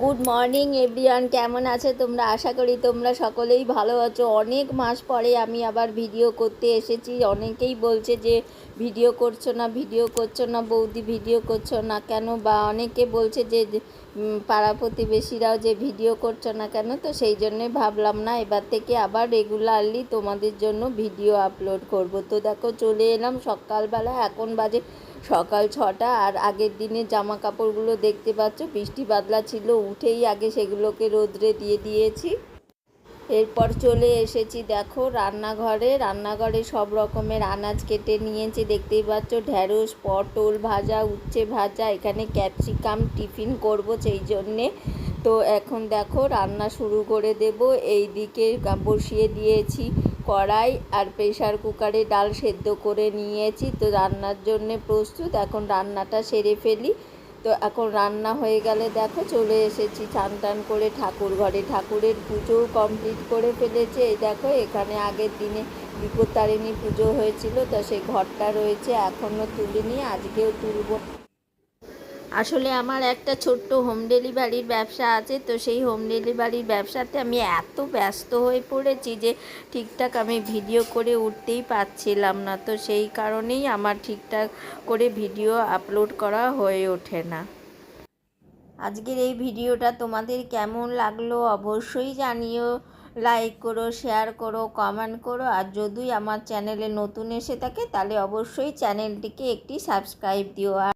Good morning everyone কেমন আছে তোমরা? আশা করি তোমরা সকলেই ভালো আছো। অনেক মাস পরে আমি আবার ভিডিও করতে এসেছি। অনেকেই বলছে যে, ভিডিও করছ না, ভিডিও করছ না, বৌদি, ভিডিও করছ না কেন? বা অনেকে বলছে যে পাড়া প্রতিবেশীরাও যে ভিডিও করছ না কেন, তো সেই জন্যই ভাবলাম না, এবার থেকে আবার রেগুলারলি তোমাদের জন্য ভিডিও আপলোড করব। তো দেখো, চলে এলাম সকালবেলা, এখন বাজে সকাল ছটা, আর আগের দিনে জামা কাপড়গুলো দেখতে পাচ্ছ, বৃষ্টি বাদলা ছিল, উঠেই আগে সেগুলোকে রোদ্রে দিয়ে দিয়েছি। এরপর চলে এসেছি, দেখো রান্নাঘরে। রান্নাঘরে সব রকমের আনাজ কেটে নিয়েছি, দেখতেই পাচ্ছ, ঢ্যাঁড়স, পটল ভাজা, উচ্ছে ভাজা, এখানে ক্যাপসিকাম টিফিন করব সেই জন্যে। তো এখন দেখো রান্না শুরু করে দেব এই দিকে বসিয়ে দিয়েছি কড়াই আর প্রেশার কুকারে ডাল সেদ্ধ করে নিয়েছি। তো রান্নার জন্যে প্রস্তুত, এখন রান্নাটা সেরে ফেলি। তো এখন রান্না হয়ে গেলে দেখো চলে এসেছি, চান টান করে ঠাকুর ঘরে। ঠাকুরের পুজো কমপ্লিট করে ফেলেছে। এই দেখো এখানে আগের দিনে বিপত্তারিণী পুজো হয়েছিল, তো সেই ঘরটা রয়েছে এখনও তুলিনি, আজকেও তুলবো। আসলে আমার একটা ছোট্ট হোম ডেলিভারির ব্যবসা আছে, তো সেই হোম ডেলিভারির ব্যবসাতে আমি এত ব্যস্ত হয়ে পড়েছি যে ঠিকঠাক আমি ভিডিও করে উঠতেই পারছিলাম না। তো সেই কারণেই আমার ঠিকঠাক করে ভিডিও আপলোড করা হয়ে ওঠে না। আজকের এই ভিডিওটা তোমাদের কেমন লাগল অবশ্যই জানিও। লাইক করো শেয়ার করো কমেন্ট করো, আর যদি আমার চ্যানেলে নতুন এসে থাকে, তাহলে অবশ্যই চ্যানেলটিকে একটি সাবস্ক্রাইব দিও। আর